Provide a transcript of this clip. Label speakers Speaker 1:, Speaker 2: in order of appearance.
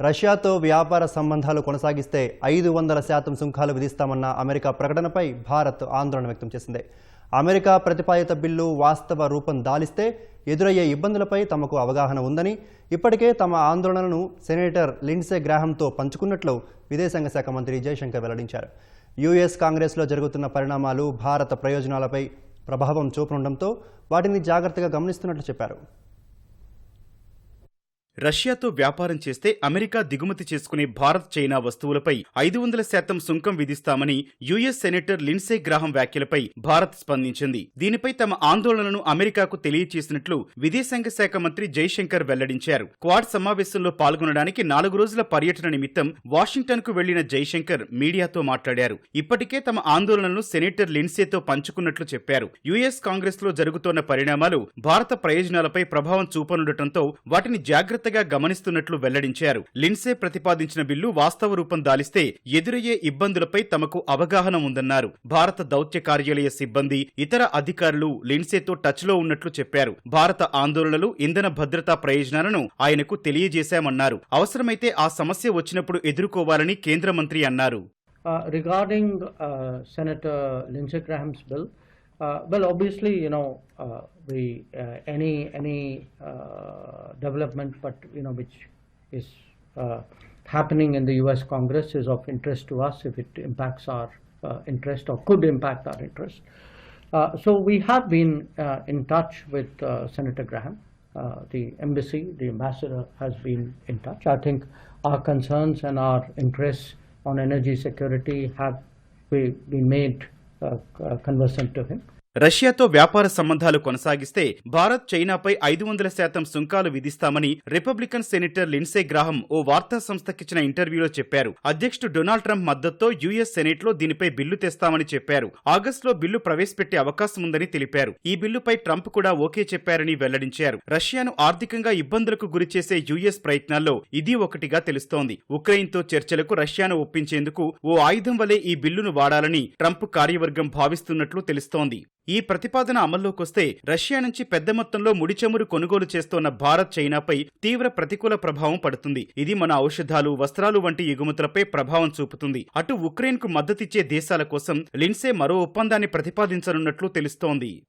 Speaker 1: రష్యాతో వ్యాపార సంబంధాలు కొనసాగిస్తే ఐదు వందల శాతం సుంకాలు విధిస్తామన్న అమెరికా ప్రకటనపై భారత్ ఆందోళన వ్యక్తం చేసింది. అమెరికా ప్రతిపాదిత బిల్లు వాస్తవ రూపం దాలిస్తే ఎదురయ్యే ఇబ్బందులపై తమకు అవగాహన ఉందని ఇప్పటికే తమ ఆందోళనను సెనేటర్ లిండ్సే గ్రాహంతో పంచుకున్నట్లు విదేశాంగ శాఖ మంత్రి జయశంకర్ వెల్లడించారు. యుఎస్ కాంగ్రెస్లో జరుగుతున్న పరిణామాలు భారత ప్రయోజనాలపై ప్రభావం చూపనుండటంతో వాటిని జాగ్రత్తగా గమనిస్తున్నట్లు చెప్పారు.
Speaker 2: రష్యాతో వ్యాపారం చేస్తే అమెరికా దిగుమతి చేసుకునే భారత్ చైనా వస్తువులపై ఐదు వందల శాతం సుంకం విధిస్తామని యుఎస్ సెనేటర్ లిన్సే గ్రాహం వ్యాఖ్యలపై భారత్ స్పందించింది. దీనిపై తమ ఆందోళనను అమెరికాకు తెలియచేసినట్లు విదేశాంగ శాఖ మంత్రి జైశంకర్ వెల్లడించారు. క్వాడ్ సమావేశంలో పాల్గొనడానికి నాలుగు రోజుల పర్యటన నిమిత్తం వాషింగ్టన్కు వెళ్ళిన జైశంకర్ మీడియాతో మాట్లాడారు. ఇప్పటికే తమ ఆందోళనను సెనేటర్ లిన్సేతో పంచుకున్నట్లు చెప్పారు. యుఎస్ కాంగ్రెస్లో జరుగుతోన్న పరిణామాలు భారత ప్రయోజనాలపై ప్రభావం చూపనుండటంతో వాటిని జాగ్రత్త జాగ్రత్తగా గమనిస్తున్నట్లు వెల్లడించారు. లిన్సే ప్రతిపాదించిన బిల్లు వాస్తవ రూపం దాలిస్తే ఎదురయ్యే ఇబ్బందులపై తమకు అవగాహన ఉందన్నారు. భారత దౌత్య కార్యాలయ సిబ్బంది ఇతర అధికారులు లిన్సేతో టచ్లో ఉన్నట్లు చెప్పారు. భారత ఆందోళనలు ఇంధన భద్రతా ప్రయోజనాలను ఆయనకు తెలియజేశామన్నారు. అవసరమైతే ఆ సమస్య వచ్చినప్పుడు ఎదుర్కోవాలని కేంద్ర మంత్రి అన్నారు.
Speaker 3: Regarding regarding Lindsey Senator bill well, obviously, you know, uh, uh, any any uh, development, but you know, which is uh, happening in the U.S. Congress is of interest to us if it impacts our uh, interest or could impact our interest. Uh, so we have been uh, in touch with uh, Senator Graham. Uh, the embassy, the ambassador has been in touch. I think our concerns and our interests on energy security have been made uh, uh, Uh, uh, conversant to him.
Speaker 2: రష్యాతో వ్యాపార సంబంధాలు కొనసాగిస్తే భారత్ చైనాపై ఐదు వందల శాతం సుంకాలు విధిస్తామని Republican senator Lindsey Graham ఓ వార్తా సంస్థకిచ్చిన ఇంటర్వ్యూలో చెప్పారు. అధ్యక్షుడు డొనాల్డ్ ట్రంప్ మద్దతుతో యుఎస్ సెనేట్లో దీనిపై బిల్లు తెస్తామని చెప్పారు. ఆగస్టులో బిల్లు ప్రవేశపెట్టే అవకాశం ఉందని తెలిపారు. ఈ బిల్లుపై ట్రంప్ కూడా ఓకే చెప్పారని వెల్లడించారు. రష్యాను ఆర్థికంగా ఇబ్బందులకు గురిచేసే యుఎస్ ప్రయత్నాల్లో ఇది ఒకటిగా తెలుస్తోంది. ఉక్రెయిన్తో చర్చలకు రష్యాను ఒప్పించేందుకు ఓ ఆయుధం వలె ఈ బిల్లును వాడాలని ట్రంప్ కార్యవర్గం భావిస్తున్నట్లు తెలుస్తోంది. ఈ ప్రతిపాదన అమల్లోకొస్తే రష్యా నుంచి పెద్ద మొత్తంలో ముడి చమురు కొనుగోలు చేస్తోన్న భారత్ చైనాపై తీవ్ర ప్రతికూల ప్రభావం పడుతుంది. ఇది మన ఔషధాలు వస్త్రాలు వంటి ఎగుమతులపై ప్రభావం చూపుతుంది. అటు ఉక్రెయిన్కు మద్దతిచ్చే దేశాల కోసం లిన్సే మరో ఒప్పందాన్ని ప్రతిపాదించనున్నట్లు తెలుస్తోంది.